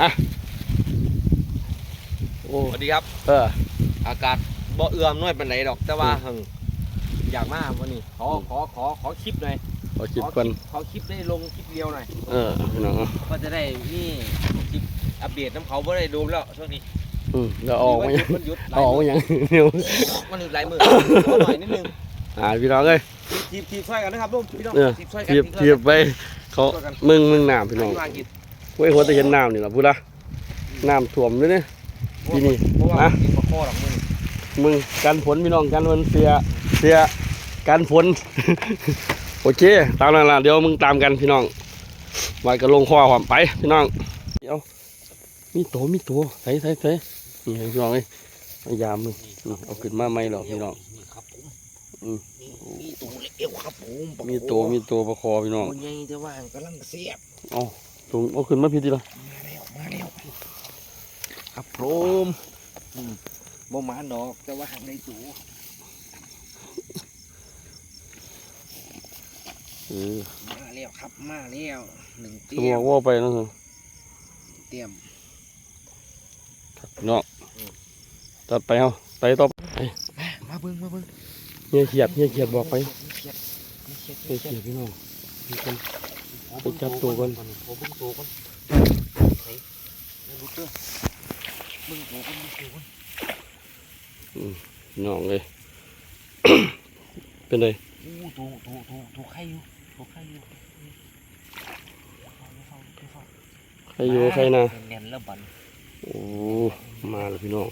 อะโอ้สวัสดีครับ เออ อากาศบ่เอื้อมน้อยปานไหนดอก แต่ว่าหึงอยากมาวันนี้ ขอ ขอ ขอ ขอคลิปหน่อย ขอคิดก่อนขอคลิปได้ลงคลิปเดียวหน่อย เออพี่น้องเอาก็จะได้นี่คลิปอัปเดตน้ำเขาบ่ได้ดูแล้วช่วงนี้อืมแล้วออกมามันยังหยุดมันหยุดหลาเอายออกมืมาอยังเดี๋ยวมันหยุดหลายมือขอหน่อยนิดนึงอ่าพี่น้องเอ้ยทีบทีบช่วยกันนะครับลูกพี่น้องเออทีบช่วยกันเทียบเทียบไปเขามึงมึงน้ำพี่น้อง ที่วางกินเว้ยหัวแตะเห็นน้ำนี่ล่ะพูดละน้ำท่วมเลยเนี่ยที่นี่เพราะว่าอะกินปลาข้อหลังมือนี่มึงกันฝนพี่น้องกันฝนเสียเสียกันฝน โอเค ตามนั้นล่ะเดี๋ยวมึงตามกันพี่น้องไว้ก็ลงข้อความไปพี่น้องเดี๋ยวมีโตมีโตใส่ใส่ใส่นี่ให้พี่น้องเอ้ยพยายามมึงนี่เอาขึ้นมาไม่หรอกพี่น้อง นี่ครับผมอืม นี่มีตัวเล็กครับผมปลามีโตมีโตประคอพี่น้องตัวใหญ่แต่ว่ากำลังเสียบ เอา ถุงเอาขึ้นมาพี่ทีละมาแล้วมาแล้วครับผมอืมบ่หมาดอกแต่ว่าหักในตัวเออมาแล้วครับมาแล้วหนึ่งสเตี้มยองมว่าไปนะฮะเตี้ยมพี่น้องตัดไปเอาไปต่อไปมามาเบิ้งมาเบิ้งเฮียเขียดเฮียเขียดบอกไปมีเขียดมีเขียดเฮีมียเขีเขียยดดพี่น้องมีคนเอา ไปจับตัวก่อนเอาเบิ้งตัวก่อนไหนอย่าหลุดเด้อเบิ้งตัวก่อนเบิ้งตัวก่อนพี่น้องเลย เป็นไรอู้ตัวตัวตัวตัวไข่อยู่ตัวไข่อยู่เฝ้าเฝ้าเฝ้าใครอยู่ใครนะแน่นแล้วบันโอ้มาแล้วพี่น้อง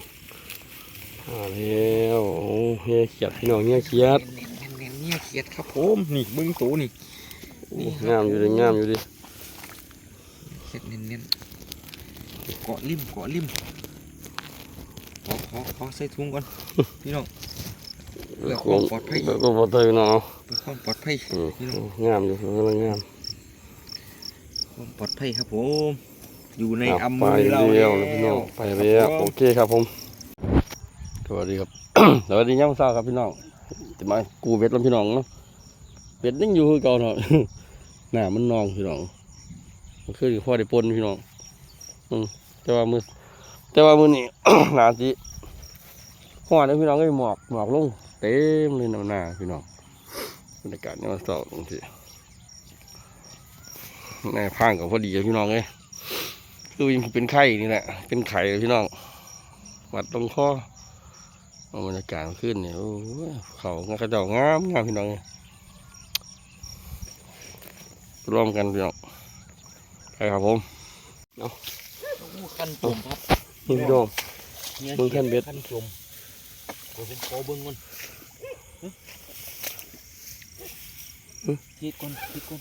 มาแล้วโอ้เฮียเขียดพี่น้องเฮียเขียดเน้นเน้นเน้นเนี่ยเขียดครับผมนี่เบิ้งตัวนี่โอ้ งามอยู่ดิงามอยู่ดิเขียดเน้นเน้นเกาะริมเกาะริมขอขอขอใส่ถุงก่อนพี่น้องเพื่อความปลอดภัยเพื่อความปลอดภัยพี่น้องเอาเพื่อความปลอดภัยอืมพี่น้องงามอยู่กำลังงามความปลอดภัยครับผมอยู่ในอะอำไปมือเราเรีแล้ยววแล้วพี่น้องไปเรียวโอเคครับผมสวัสดีครับสวัสดีย่ำเช้าครับพี่น้องจะมากูเบ็ดแล้วพี่น้องเนาะ เบ็ดยังอยู่คือเก่าเนาะหน้ามันนองพี่น้องมันคือพ่อได้ปนพี่น้องอืมแต่ว่ามือแต่ว่ามือนี่ หนาสิหัวเลยพี่น้องก็หมอกหมอกลงเต็มเลยหน้าหน้าพี่น้องบรรยากาศเนี่ยมันเศร้าตรงที่แม่พังกับพอดีพี่น้องเลยคือวิ่งเป็นไข่นี่แหละ เป็นไข่พี่น้องวัดตรงคอเอบรรยากาศขึ้นเนี่ยโอ้เขากระเจ้างามงามพี่น้องเลย ร่วมกันพี่น้องไปครับผมขั้นจมครับนี่พี่น้องเบิ่งแค่นเบ็ดขั้นจมเดี๋ยวผมขอเบิ้งก่อนทีก่อนทีก่อน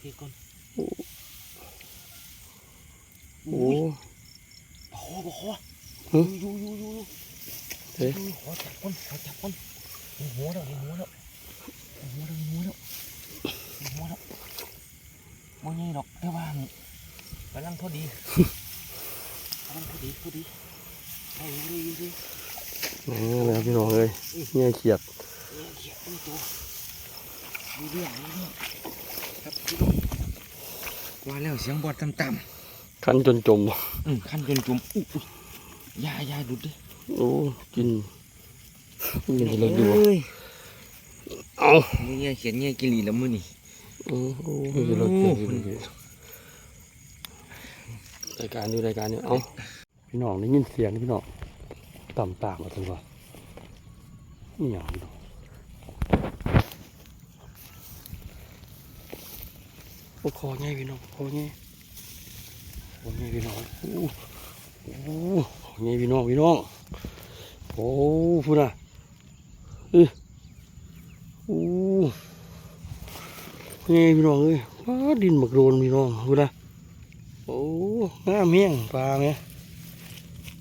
ทีก่อนโอ้ปะคอปะคอหึอยู่อยู่อยู่อยู่เอ๊ะอยู่ขอจับก่อนขอจับก่อนเห็นหัวแล้วเห็นหัวแล้วเห็นหัวแล้วเห็นหัวแล้ว เห็นหัวแล้วบ่ใหญ่ดอกแต่ว่างกำลังพอดีกำลังพอดีพอดีเอาเลยเลยเลยนี่นะครับพี่น้องเลยเนี่ยเขียดเนี่ยเขียดนี่ตัวมีเรื่องมีเรื่องครับพี่น้องว่าแล้วเสียงบอดต่ำคันจนจมอืมขั้นจนจมอุ๊ยยายาดุดดิโอ้กินกินจะเลิกดีวะเอาเนี่ยเขียนเนี่ยกินหลีแล้วมือนี่ รายการดูรายการนี้เอาพี่น้องได้ยินเสียงพี่น้องต่ำตามมาทั้งวันนี่อย่างพี่น้องโอ้คอไงพี่น้องคอไงคอไงพี่น้องโอ้โหคอไงพี่น้องพี่น้องโอ้พูดนะเออโอ้ ไงพี่น้องเอ้ยว้าดินบักโดนพี่น้องพูดนะโอ้งามเมียงปลาไหม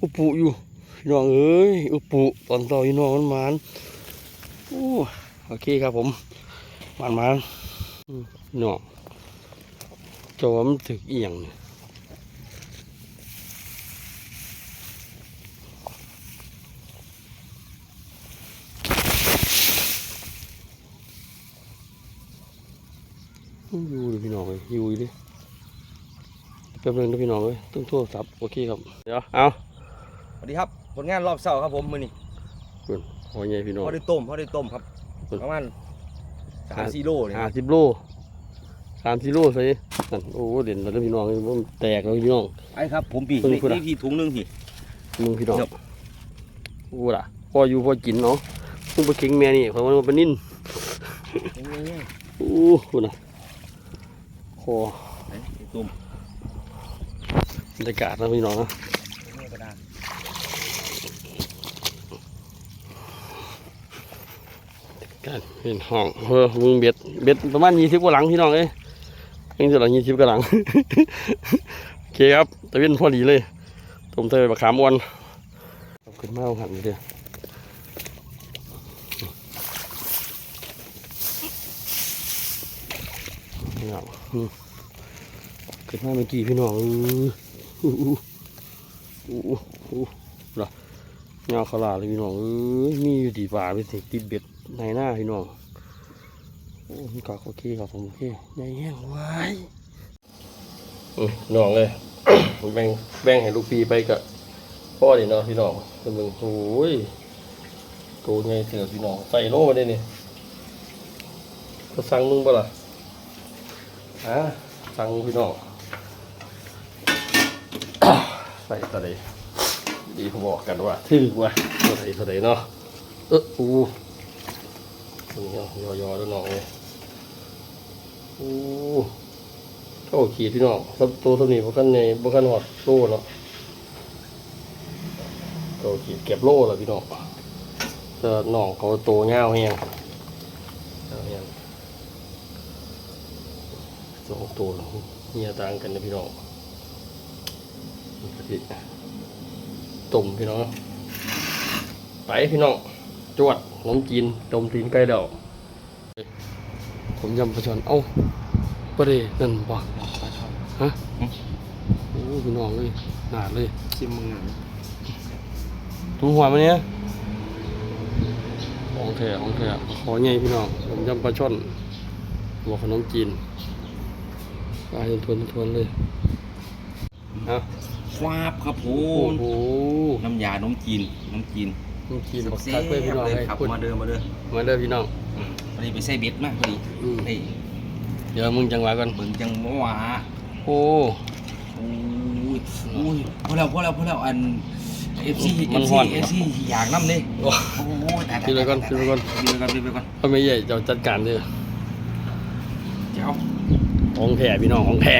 อุปุอยู่พี่น้องเอ้ยอุปุตอนต่อพี่น้องมันมันโอ้โอเคครับผมมันมันน้องจอมถึกเอียงเนี่ย อยู่เลยพี่น้องเลยอยู่เลยแป๊บนึงนะพี่น้องเอ้ยต้องโทรศัพท์โอเคครับเดี๋ยวเอาสวัสดีครับผลงานรอบเช้าครับผมมื้อนี้คุณหอยใหญ่พี่น้องพอได้ต้มพอได้ต้มครับครับประมาณสามสี่โลนี่ห้าสิบโลสามสิโลใส่นั่นโอ้เด่นแล้วพี่น้องมันแตกแล้วพี่น้องไอ้ครับ ผมพี่เพิ่งนี่พูดอะนี่ที่ถุงหนึงพี่มึงพี่น้องครับโอ้ล่ะพออยู่พอกินเนาะมึงไปเค็งแม่นี่เขาว่ามันเป็นนิ่นโอ้คุณน่ะ คอไอ้ต้มบรรยากาศนะพี่น้องนะนี่ก็ได้การเป็นห้องเออมึงเบ็ดเบ็ดประมาณยี่สิบกว่าหลังพี่น้องเอ้ยยังจะหลังยี่สิบกว่าหลังโอเคครับตะเวนพอดีเลยต้มเตยบักขามอ่อนเอาขึ้นมาเอาหันเดีย วนี่ครับอืมขึ้นมาเมื่อกี้พี่น้องอู้อู้อู้ละเหรอเงาขลาเลยพี่น้องเอ้ยมีอยู่ดีป่าไปสิติดเบ็ดในหน้าพี่น้องโอ้มันก็โอเคครับผมโอเคใหญ่แห้งไว้อืมน้องเลยแบ่งแบ่งให้ลูกพี่ไปกับพ่อดิเนาะพี่น้องเป็นมึงโอ้ยโตไงเสือพี่น้องใส่โล่มาได้เนี่ยก็สั่งมึงบ่ล่ะ อะสั่งพี่น้องใส่ตะไดดีผมบอกกันว่าถือว่าตะไดตะไดเนาะเอออู้ตัวนี้เอายอๆด้วยน้องเลยอู้โอ้ขีดพี่น้องตัวตัวตัวนี้บ่คันในบ่คันหอดโล่เนาะตัวขีดเก็บโล่แล้วพี่น้องแต่น้องเขาโตเงาวแฮงเงาวแฮง สองตัวเฮียต่างกันนะพี่น้องตุ่มพี่น้อง ไปพี่น้อง จวดขนมจีนต้มตีนไก่เดาผมยำปลาช่อนเอ้าประเดนั่นบ่ฮะโอ้พี่น้องเลยหนาดเลยชิมมึงหน่อยถุงหัวมันเนี้ยของแท้ของแท้ขอใหญ่พี่น้องผมยำปลาช่อนหัวขนมจีน ปลาทวนๆทวนๆเลยเอาฟาบครับผโอ้มโหน้ำยาน้ำจีนน้ำจีนขนมจีนบักแซ่คักเลยพี่น้องเลยเลยครับคุณมาเดินมาเดินมาเด้อพี่น้องพอดีไปใส่เบ็ดมากพอดีอืมนี่เดี๋ยวมึงจังหวะก่อนเบิ่งจังหวะโอ้อุ้ยอุ้ยพอแล้วพอแล้วพอแล้วอันเอฟซีเอมันฟฮ้ซีอนเอฟซีอยากน้ำเลยโอ้โอ้ยตายกินเลยก่อนกินเลยก่อน กินเลยก่อนกินเลยก่อน พ่อไม่ใหญ่เจ้าจัดการเด้อเจ้า ของแท้พี่น้องของแท้